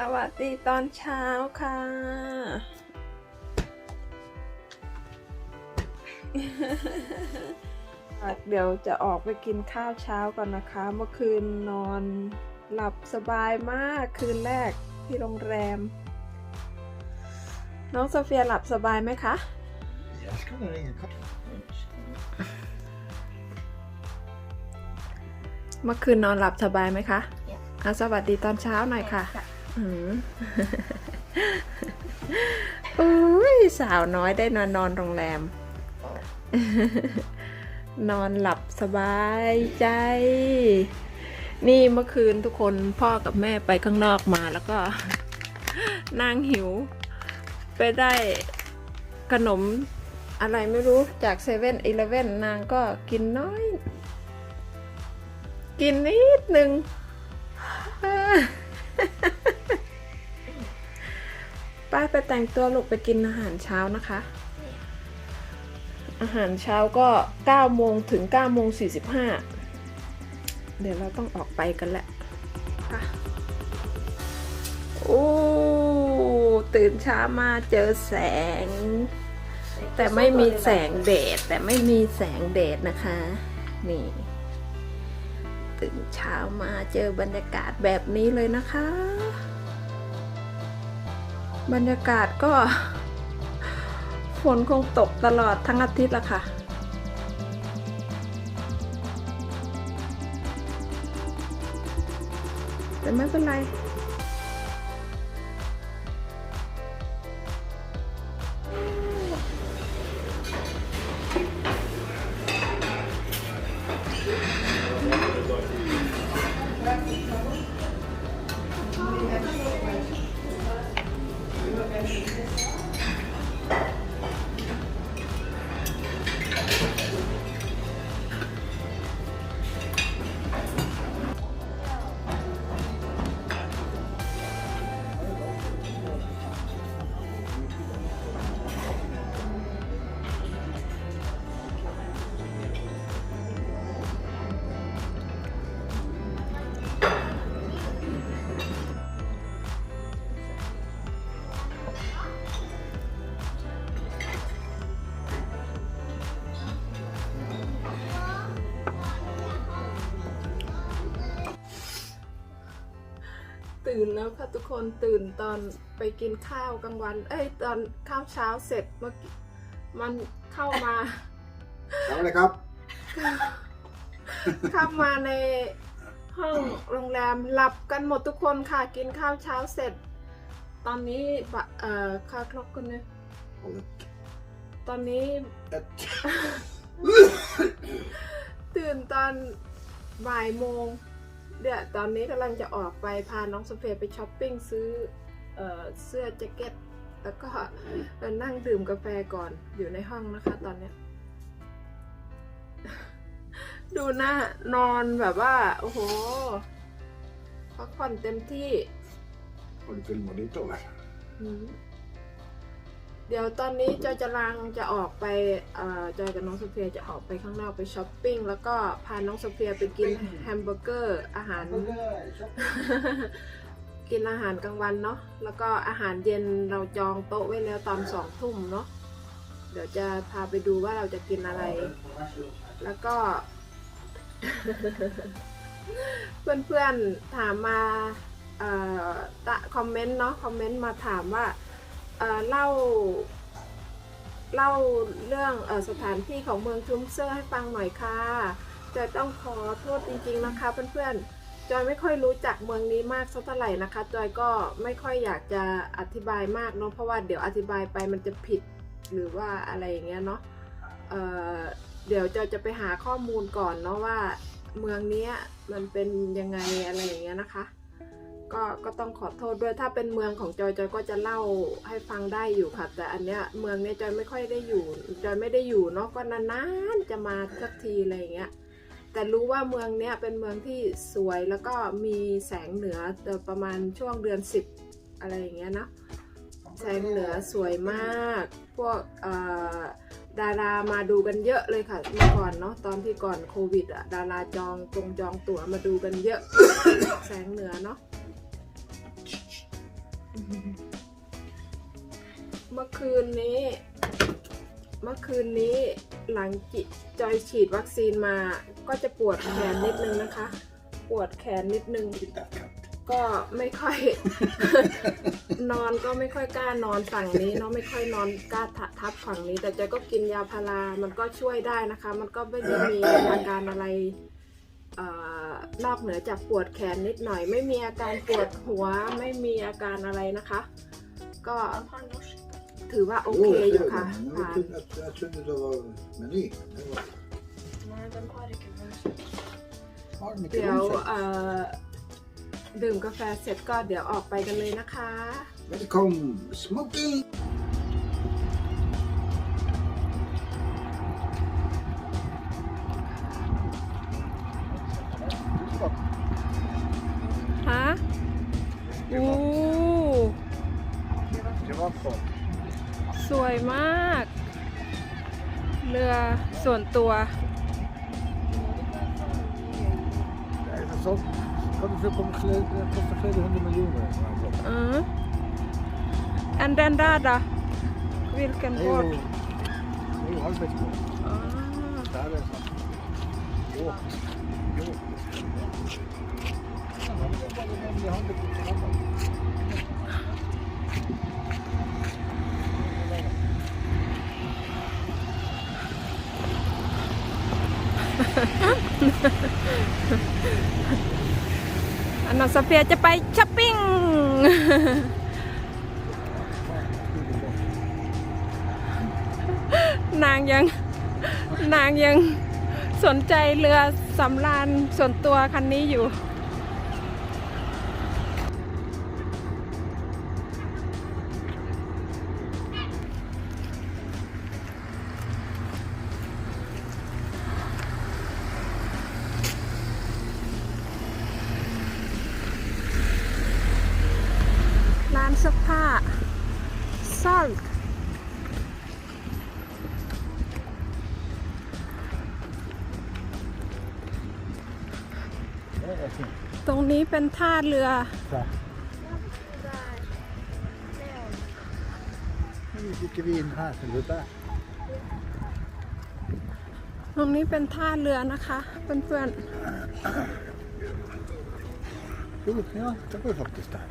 สวัสดีตอนเช้าค่ะ เดี๋ยวจะออกไปกินข้าวเช้าก่อนนะคะ เมื่อคืนนอนหลับสบายมากคืนแรกที่โรงแรม น้องโซเฟียหลับสบายไหมคะ Jag ska nog ringa Karin. เมื่อคืนนอนหลับสบายไหมคะ Yeah. อะสวัสดีตอนเช้าหน่อยค่ะอืม อุ้ยสาวน้อยได้นอนนอนโรงแรม นอนหลับสบายใจ นี่เมื่อคืนทุกคนพ่อกับแม่ไปข้างนอกมาแล้วก็นางหิว ไปได้ขนมอะไรไม่รู้จากเซเว่นอีเลเว่นนางก็กินน้อย กินนิดนึง ป้าไปแต่งตัวลูกไปกินอาหารเช้านะคะ อาหารเช้าก็9โมงถึง9โมง45 เดี๋ยวเราต้องออกไปกันแหละค่ะโอ้ตื่นเช้ามาเจอแสง แต่ไม่มีแสงแดดแต่ไม่มีแสงแดดนะคะ นี่ ตื่นเช้ามาเจอบรรยากาศแบบนี้เลยนะคะ บรรยากาศก็ ฝนคงตกตลอดทั้งอาทิตย์ละค่ะแต่ไม่เป็นไร นแล้วค่ะทุกคนตื่นตอนไปกินข้าวกลางวัน เอ้ยตอนข้าวเช้าเสร็จเมื่อกี้มันเข้ามา Salam alaikum. เข้ามาในห้องโรงแรมหลับกันหมดทุกคนค่ะกินข้าวเช้าเสร็จ ตอนนี้บะเอ่อค่าคล็อกกันเนี่ยตอนนี้ ตื่นตอนบ่ายโมง เดี๋ยวตอนนี้กำลังจะออกไปพาน้องสเฟียไปช้อปปิ้งซื้อเอ่อเสื้อแจ็คเก็ต แล้วก็เอ่อนั่งดื่มกาแฟก่อนอยู่ในห้องนะคะตอนเนี้ยดูหน้านอนแบบว่า โอ้โหพักผ่อนเต็มที่ Har du filmat ditt eller? อืม เดี๋ยวตอนนี้จอยจะลางจะออกไปเอ่อจอยกับน้องโซเฟียจะออกไปข้างนอกไปช้อปปิ้งแล้วก็พาน้องโซเฟียไปกินแฮมเบอร์เกอร์อาหาร กินอาหารกลางวันเนาะแล้วก็อาหารเย็นเราจองโต๊ะไว้แล้วตอนสองทุ่มเนาะเดี๋ยวจะพาไปดูว่าเราจะกินอะไร แล้วก็ เพื่อนๆถามมาตะคอมเมนต์เนาะคอมเมนต์มาถามว่า เล่าเล่าเรื่องอสถานที่ของเมืองชุมเซอร์ให้ฟังหน่อยค่ะจอยต้องขอโทษจริงๆนะคะเพื่อนๆจอยไม่ค่อยรู้จักเมืองนี้มากสักเท่าไหร่นะคะจอยก็ไม่ค่อยอยากจะอธิบายมากเนาะเพราะว่าเดี๋ยวอธิบายไปมันจะผิดหรือว่าอะไรอย่างเงี้ยเนาะเเดี๋ยวจอยจะไปหาข้อมูลก่อนเนาะว่าเมืองนี้มันเป็นยังไงอะไรอย่างเงี้ยนะคะ ก็ก็ต้องขอโทษด้วยถ้าเป็นเมืองของจอยจอยก็จะเล่าให้ฟังได้อยู่ค่ะ แต่อันเนี้ยเมืองเนี้ยจอยไม่ค่อยได้อยู่ จอยไม่ได้อยู่เนาะก็นานๆจะมาสักทีอะไรอย่างเงี้ยแต่รู้ว่าเมืองเนี้ยเป็นเมืองที่สวยแล้วก็มีแสงเหนือประมาณช่วงเดือนสิบอะไรอย่างเงี้ยนะแสงเหนือสวยมาก พวกดารามาดูกันเยอะเลยค่ะเมื่อก่อนเนาะตอนที่ก่อนโควิดอะดาราจองตรงจองตั๋วมาดูกันเยอะ แสงเหนือเนาะ เมื่อคืนนี้ เมื่อคืนนี้หลังจิจอยฉีดวัคซีนมา ก็จะปวดแขนนิดนึงนะคะ ปวดแขนนิดนึงก็ไม่ค่อย นอนก็ไม่ค่อยกล้านอนฝั่งนี้เนาะไม่ค่อยนอนกล้าทับฝั่งนี้ แต่เจอยก็กินยาพารามันก็ช่วยได้นะคะ มันก็ไม่ได้มีอาการอะไร นอกเหนือจากปวดแขนนิดหน่อย ไม่มีอาการปวดหัวไม่มีอาการอะไรนะคะ ก็ถือว่าโอเคอยู่ค่ะ Men ผ่าน jag trodde att- jag trodde det var meny. Det var- Nej, den har inte vunnit. Har de inte เดี๋ยว rundfält? เอ่อดื่มกาแฟเสร็จก็เดี๋ยวออกไปกันเลยนะคะ Välkommen! Smoking! Du få komma fler- det kostar flera hundra miljoner. อือ and then that uh, vilken Det är båt ju- det är ju arbetsbåt. อ่า Det อันนอสเฟียจะไปช้อปปิ้งนางยัง นางยังสนใจเรือสำราญส่วนตัวคันนี้อยู่ ซ่อน Det är fint. ตรงนี้เป็นท่าเรือ Så. Nu gick vi in här till det där. ตรงนี้เป็นท่าเรือนะคะ เพื่อน Jo, ja, det var ju faktiskt där.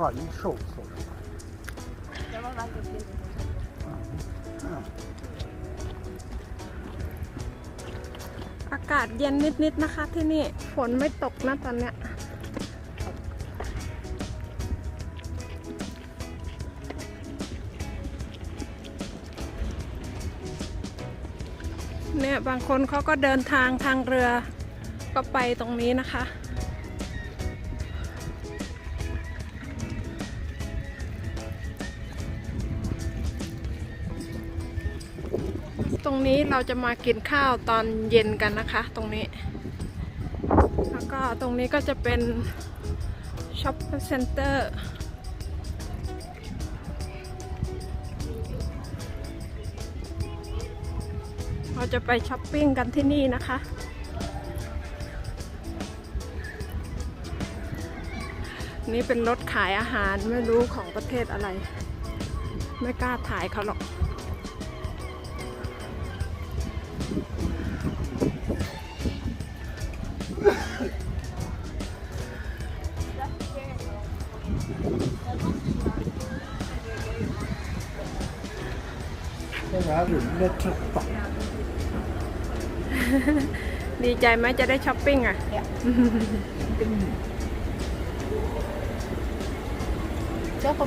Rajshow står det. Det var verkligen fint. ๆอากาศเย็นนิดๆนะคะที่นี่ ฝนไม่ตกนะตอนเนี้ยเนี่ยบางคนเขาก็เดินทางทางเรือก็ไปตรงนี้นะคะ รงนี้เราจะมากินข้าวตอนเย็นกันนะคะ ตรงนี้ แล้วก็ตรงนี้ก็จะเป็นช็อปเซ็นเตอร์เราจะไปช้อปปิ้งกันที่นี่นะคะ นี่เป็นรถขายอาหารไม่รู้ของประเทศอะไร ไม่กล้าถ่ายเขาหรอก Den här runda trappan. ดีใจไหมจะได้ช้อปปิ้งอะ Så på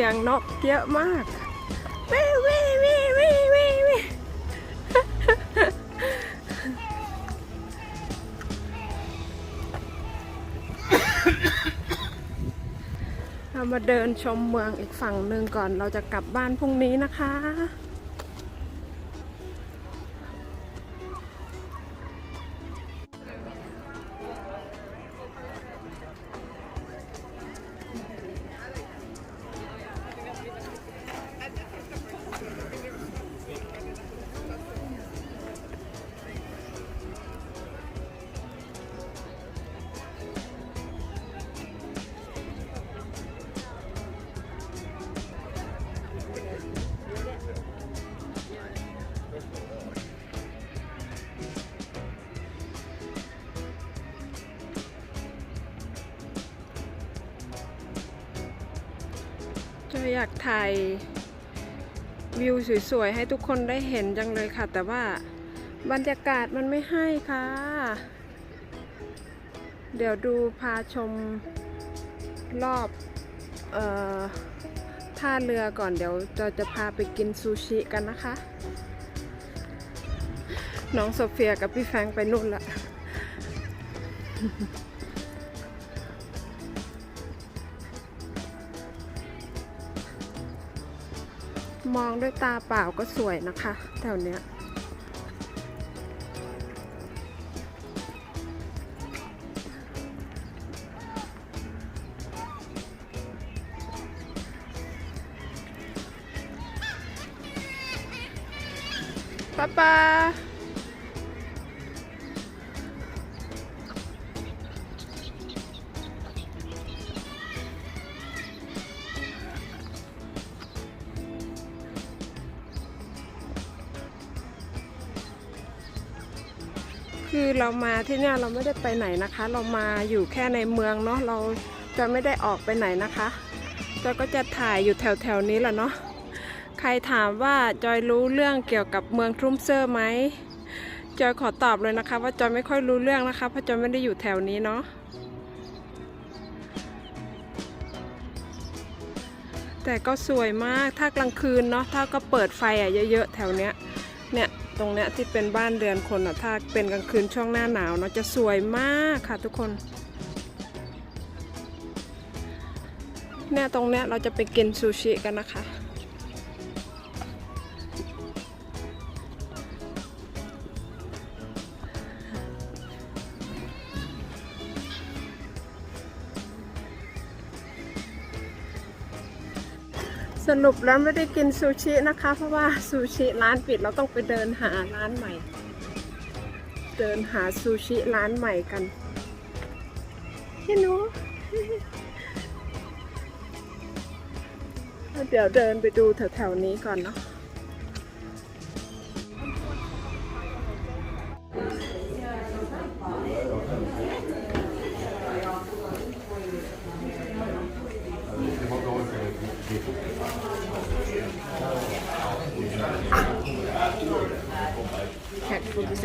สียงนกเยอะมากวิววิววิววิววิววิเรามาเดินชมเมืองอีกฝั่งหนึ่งก่อนเราจะกลับบ้านพรุ่งนี้นะคะ อยากถ่ายวิวสวยๆ ให้ทุกคนได้เห็นจังเลยค่ะ แต่ว่าบรรยากาศมันไม่ให้ค่ะ เดี๋ยวดูพาชมรอบออท่าเรือก่อนเดี๋ยวเราจะพาไปกินซูชิกันนะคะ น้องโซเฟียกับพี่แฟงไปนู่นละ มองด้วยตาเปล่าก็สวยนะคะแถวเนี้ยป้าป้า คือเรามาที่เนี่ยเราไม่ได้ไปไหนนะคะ เรามาอยู่แค่ในเมืองเนาะเราจะไม่ได้ออกไปไหนนะคะจอยก็จะถ่ายอยู่แถวแถวๆนี้แหละเนาะใครถามว่าจอยรู้เรื่องเกี่ยวกับเมืองทรุมเซอร์ไหมจอยขอตอบเลยนะคะ ว่าจอยไม่ค่อยรู้เรื่องนะคะเพราะจอยไม่ได้อยู่แถวนี้เนาะแต่ก็สวยมากถ้ากลางคืนเนาะถ้าก็เปิดไฟอะเยอะๆแถวเนี้ย เนี่ยตรงเนี้ยที่เป็นบ้านเรือนคนอะถ้าเป็นกลางคืนช่วงหน้าหนาวเนาะจะสวยมากค่ะทุกคนเนี่ยตรงเนี้ยเราจะไปกินซูชิกันนะคะ รุปแล้วไม่ได้กินซูชินะคะ เพราะว่าซูชิร้านปิดเราต้องไปเดินหาร้านใหม่ เดินหาซูชิร้านใหม่กันพี่นูเดี๋ยวเดินไปดูแถวๆนี้ก่อนเนาะ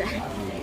ก